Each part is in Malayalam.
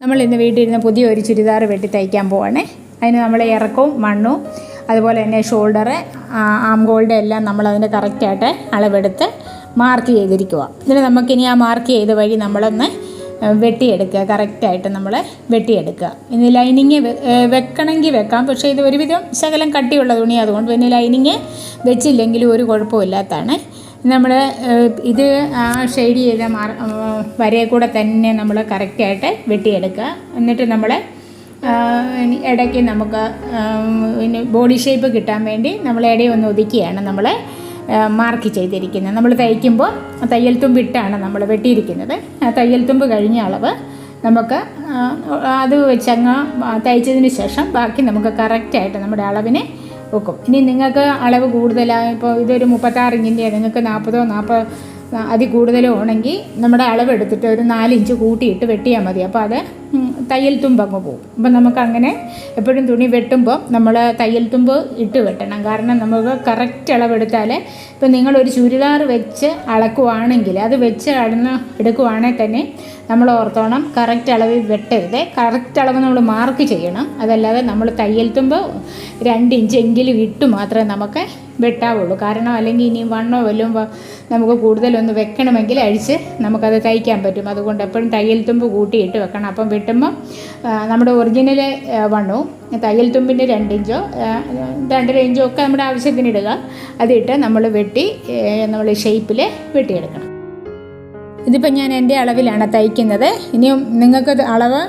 നമ്മൾ ഇന്ന് വീട്ടിൽ ഇരുന്ന് പുതിയ ഒരു ചുരിദാർ വെട്ടി തയ്ക്കാൻ പോവാണേ. അതിന് നമ്മൾ ഇറക്കവും മണ്ണും അതുപോലെ തന്നെ ഷോൾഡർ ആം ഗോൾഡ് എല്ലാം നമ്മൾ അതിന്റെ കറക്റ്റായിട്ട് അളവെടുത്ത് മാർക്ക് ചെയ്തിരിക്കുക ഇതിന് നമുക്കിനി ആ മാർക്ക് ചെയ്ത വഴി നമ്മളൊന്ന് വെട്ടിയെടുക്കുക. കറക്റ്റായിട്ട് നമ്മൾ വെട്ടിയെടുക്കുക. ഇനി ലൈനിങ് വെക്കണമെങ്കിൽ വെക്കാം. പക്ഷേ ഇത് ഒരുവിധം ശകലം കട്ടിയുള്ള തുണി അതുകൊണ്ട് പിന്നെ ലൈനിങ് വെച്ചില്ലെങ്കിലും ഒരു കുഴപ്പമില്ലാത്തതാണ് നമ്മൾ ഇത് ആ ഷെയ്ഡ് ചെയ്ത മാർ വരയെ കൂടെ തന്നെ നമ്മൾ കറക്റ്റായിട്ട് വെട്ടിയെടുക്കുക. എന്നിട്ട് നമ്മൾ ഇടയ്ക്ക് നമുക്ക് പിന്നെ ബോഡി ഷേപ്പ് കിട്ടാൻ വേണ്ടി നമ്മൾ ഇടയിൽ ഒന്ന് ഒതുക്കിയാണ് നമ്മൾ മാർക്ക് ചെയ്തിരിക്കുന്നത്. നമ്മൾ തയ്ക്കുമ്പോൾ തയ്യൽ തുമ്പിട്ടാണ് നമ്മൾ വെട്ടിയിരിക്കുന്നത്. ആ തയ്യൽ തുമ്പ് കഴിഞ്ഞ അളവ് നമുക്ക് അത് വെച്ചങ്ങ് തയ്ച്ചതിന് ശേഷം ബാക്കി നമുക്ക് കറക്റ്റായിട്ട് നമ്മുടെ അളവിന് വെക്കും. ഇനി നിങ്ങൾക്ക് അളവ് കൂടുതലായി ഇപ്പോൾ ഇതൊരു മുപ്പത്താറ് ഇഞ്ചിന്റെയാണ് നിങ്ങൾക്ക് നാൽപ്പതോ നാൽപ്പത് അതിൽ കൂടുതലും ആണെങ്കിൽ നമ്മുടെ അളവെടുത്തിട്ട് ഒരു നാലിഞ്ച് കൂട്ടിയിട്ട് വെട്ടിയാൽ മതി. അപ്പോൾ അത് തയ്യൽ തുമ്പ് അങ്ങ് പോകും അപ്പം നമുക്ക് അങ്ങനെ എപ്പോഴും തുണി വെട്ടുമ്പോൾ നമ്മൾ തയ്യൽ തുമ്പ് ഇട്ട് വെട്ടണം. കാരണം നമുക്ക് കറക്റ്റ് അളവെടുത്താൽ ഇപ്പം നിങ്ങളൊരു ചുരിദാർ വെച്ച് അളക്കുവാണെങ്കിൽ അത് വെച്ച് അളന്ന് എടുക്കുവാണെങ്കിൽ തന്നെ നമ്മൾ ഓർത്തോണം കറക്റ്റ് അളവിൽ വെട്ടരുത്. കറക്റ്റ് അളവ് നമ്മൾ മാർക്ക് ചെയ്യണം. അതല്ലാതെ നമ്മൾ തയ്യൽ തുമ്പ് രണ്ട് ഇഞ്ചെങ്കിലും ഇട്ട് മാത്രമേ നമുക്ക് വെട്ടാവുള്ളൂ. കാരണം അല്ലെങ്കിൽ ഇനി വണ്ണോ വല്ലതും നമുക്ക് കൂടുതലൊന്ന് വെക്കണമെങ്കിൽ അഴിച്ച് നമുക്കത് തയ്ക്കാൻ പറ്റും. അതുകൊണ്ട് എപ്പോഴും തയ്യൽ തുമ്പ് കൂട്ടിയിട്ട് വെക്കണം. അപ്പം വെട്ടുമ്പം നമ്മുടെ ഒറിജിനൽ വണ്ണവും തയ്യൽ തുമ്പിന്റെ രണ്ടിഞ്ചോ രണ്ടര ഇഞ്ചോ ഒക്കെ നമ്മുടെ ആവശ്യത്തിന് ഇടുക. അതിട്ട് നമ്മൾ വെട്ടി നമ്മൾ ഷേപ്പിൽ വെട്ടിയെടുക്കണം. ഇതിപ്പോൾ ഞാൻ എന്റെ അളവിലാണ് തയ്ക്കുന്നത്. ഇനിയും നിങ്ങൾക്ക് അളവ്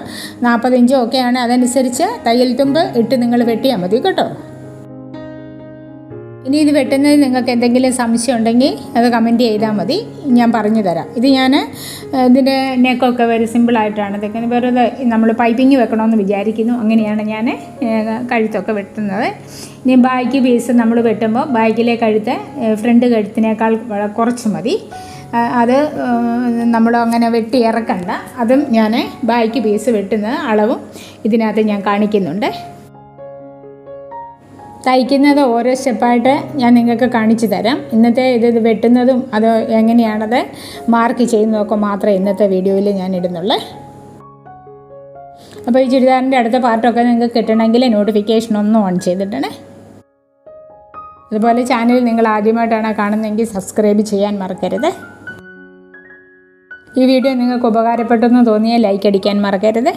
നാൽപ്പത് ഇഞ്ചോ ഒക്കെയാണ്. അതനുസരിച്ച് തയ്യൽ തുമ്പ് ഇട്ട് നിങ്ങൾ വെട്ടിയാൽ മതി കേട്ടോ. ഇനി ഇത് വെട്ടുന്നതിൽ നിങ്ങൾക്ക് എന്തെങ്കിലും സംശയം ഉണ്ടെങ്കിൽ അത് കമന്റ് ചെയ്താൽ മതി. ഞാൻ പറഞ്ഞു തരാം. ഇത് ഞാൻ ഇതിന്റെ നെക്കൊക്കെ വെരി സിമ്പിളായിട്ടാണ് ഇതൊക്കെ വെറുതെ നമ്മൾ പൈപ്പിങ് വെക്കണമെന്ന് വിചാരിക്കുന്നു. അങ്ങനെയാണ് ഞാൻ കഴുത്തൊക്കെ വെട്ടുന്നത്. ഇനി ബാക്ക് പീസ് നമ്മൾ വെട്ടുമ്പോൾ ബാക്കിലെ കഴുത്ത് ഫ്രണ്ട് കഴുത്തിനേക്കാൾ കുറച്ച് മതി. അത് നമ്മൾ അങ്ങനെ വെട്ടി ഇറക്കണ്ട. അതും ഞാൻ ബാക്ക് പീസ് വെട്ടുന്ന അളവും ഇതിനകത്ത് ഞാൻ കാണിക്കുന്നുണ്ട്. തയ്ക്കുന്നത് ഓരോ സ്റ്റെപ്പായിട്ട് ഞാൻ നിങ്ങൾക്ക് കാണിച്ചു തരാം. ഇന്നത്തെ ഇത് വെട്ടുന്നതും അത് എങ്ങനെയാണത് മാർക്ക് ചെയ്യുന്നതൊക്കെ മാത്രമേ ഇന്നത്തെ വീഡിയോയിൽ ഞാൻ ഇടുന്നുള്ളൂ. അപ്പോൾ ഈ ചുരിദാറിന്റെ അടുത്ത പാർട്ടൊക്കെ നിങ്ങൾക്ക് കിട്ടണമെങ്കിൽ നോട്ടിഫിക്കേഷൻ ഒന്നും ഓൺ ചെയ്തിട്ടണേ. അതുപോലെ ചാനൽ നിങ്ങൾ ആദ്യമായിട്ടാണ് കാണുന്നതെങ്കിൽ സബ്സ്ക്രൈബ് ചെയ്യാൻ മറക്കരുത്. ഈ വീഡിയോ നിങ്ങൾക്ക് ഉപകാരപ്പെട്ടെന്ന് തോന്നിയാൽ ലൈക്ക് അടിക്കാൻ മറക്കരുത്.